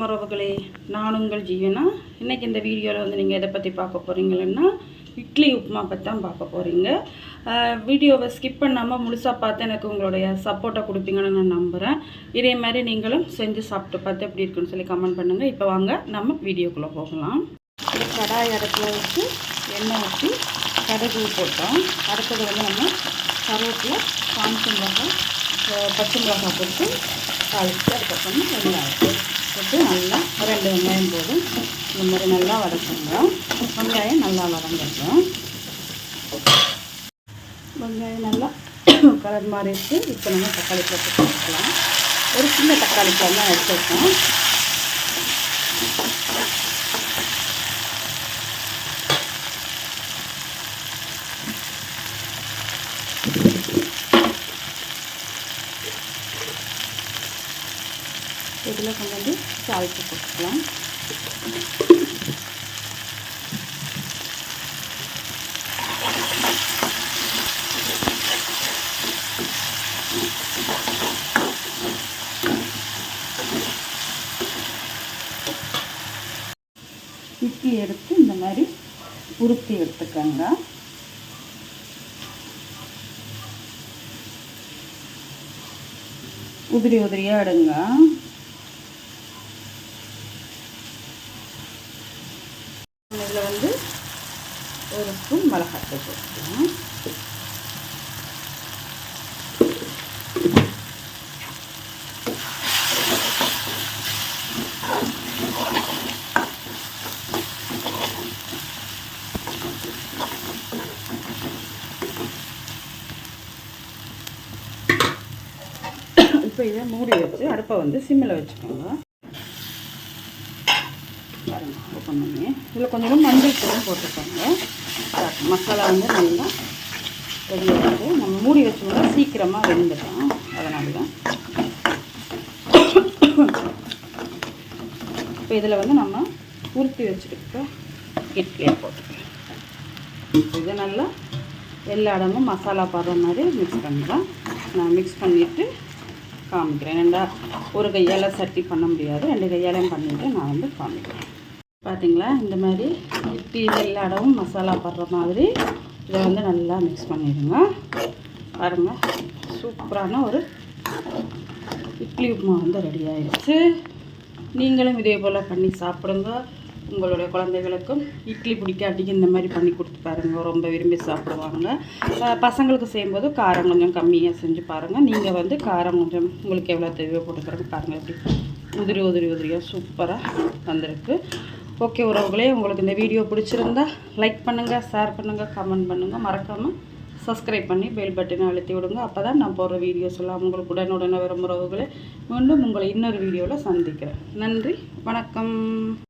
வணக்கம் உறவுகளே நான் உங்கள் ஜீவனா? இன்றைக்கி இந்த வீடியோவில் வந்து நீங்கள் எதை பற்றி பார்க்க போகிறீங்கன்னா இட்லி உப்புமா பற்றி தான் பார்க்க போகிறீங்க வீடியோவை ஸ்கிப் பண்ணாமல் முழுசாக பார்த்து எனக்கு உங்களுடைய சப்போர்ட்டை கொடுப்பீங்கன்னு நான் நம்புகிறேன் இதே மாதிரி நீங்களும் செஞ்சு சாப்பிட்டு பார்த்து எப்படி இருக்குன்னு சொல்லி கமெண்ட் பண்ணுங்கள் இப்போ வாங்க நம்ம வீடியோக்குள்ளே போகலாம். கடாய் அடுப்பில் வச்சு எண்ணெய் ஊற்றி கடுகு போட்டோம். அடுத்தது வந்து நம்ம கருவேப்பிலை காஞ்ச மிளகாய் பச்சை மிளகாய் போட்டு தாளித்து அதுக்கப்புறம் வெங்காயம் போட்டு நல்லா ரெண்டு வெங்காயம் போதும் இந்த மாதிரி நல்லா வதக்கணும் வெங்காயம் நல்லா வதங்கட்டும் வெங்காயம் நல்லா கலர் மாறிடுச்சு. இப்போ நம்ம தக்காளி போட்டு போட்டுக்கலாம் ஒரு சின்ன தக்காளி பழம் தான் எடுத்துருக்கோம் இதில் கொண்டு வந்து சால்ட்டு போட்டுக்கலாம் இட்லி எடுத்து இந்த மாதிரி உருத்தி எடுத்துக்கோங்க. உதிரி உதிரியாக எடுங்க. அதில் வந்து ஒரு ஸ்பூன் மிளகாத்தூள் போட்டுக்கலாம். இப்போ இதை மூடி வச்சு அடுப்பை வந்து சிம்மில் வச்சுக்கோங்க. பாருங்க ஓப்பன் இதில் கொஞ்சம் மஞ்சள் தூளும் போட்டுக்கோங்க. மசாலா வந்து நல்லா ரெடியாகிட்டு நம்ம மூடி வச்சோம்னா சீக்கிரமாக வெந்துடும். அதனால தான். இப்போ இதில் வந்து நம்ம உருத்தி வச்சுருக்க இட்லியை போட்டுக்கலாம். இதை நல்லா எல்லா இடமும் மசாலா படுற மாதிரி மிக்ஸ் பண்ணலாம் நான் மிக்ஸ் பண்ணிவிட்டு காமிக்கிறேன். ரெண்டா ஒரு கையால் சட்டி பண்ண முடியாது. ரெண்டு கையாலையும் பண்ணிவிட்டு நான் வந்து காமிக்கிறேன். பார்த்தீங்களா இந்த மாதிரி இட்லி எல்லா இடமும் மசாலா படுற மாதிரி இதை வந்து நல்லா மிக்ஸ் பண்ணிடுங்க. பாருங்கள் சூப்பரான ஒரு இட்லி உப்புமா வந்து ரெடி ஆயிடுச்சு. நீங்களும் இதே போல் பண்ணி சாப்பிடுங்க. உங்களுடைய குழந்தைகளுக்கும் இட்லி பிடிக்காட்டிக்கு இந்த மாதிரி பண்ணி கொடுத்து பாருங்கள் ரொம்ப விரும்பி சாப்பிடுவாங்க. பசங்களுக்கு செய்யும்போது காரம் கொஞ்சம் கம்மியாக செஞ்சு பாருங்கள் நீங்கள் வந்து காரம் கொஞ்சம் உங்களுக்கு எவ்வளோ தேவையோ போட்டுக்கிறோங்க பாருங்கள் எப்படி உதிரி உதிரி உதிரியாக சூப்பராக வந்திருக்கு. ஓகே உறவுகளே உங்களுக்கு இந்த வீடியோ பிடிச்சிருந்தா லைக் பண்ணுங்கள் ஷேர் பண்ணுங்கள் கமெண்ட் பண்ணுங்கள் மறக்காமல் சப்ஸ்கிரைப் பண்ணி பெல் பட்டனை அழுத்தி விடுங்க. அப்போ தான் நான் போடுற வீடியோஸ் எல்லாம் உங்களுக்கு உடனுடனே வரும் உறவுகளை. மீண்டும் உங்களை இன்னொரு வீடியோவில் சந்திக்கிறேன். நன்றி வணக்கம்.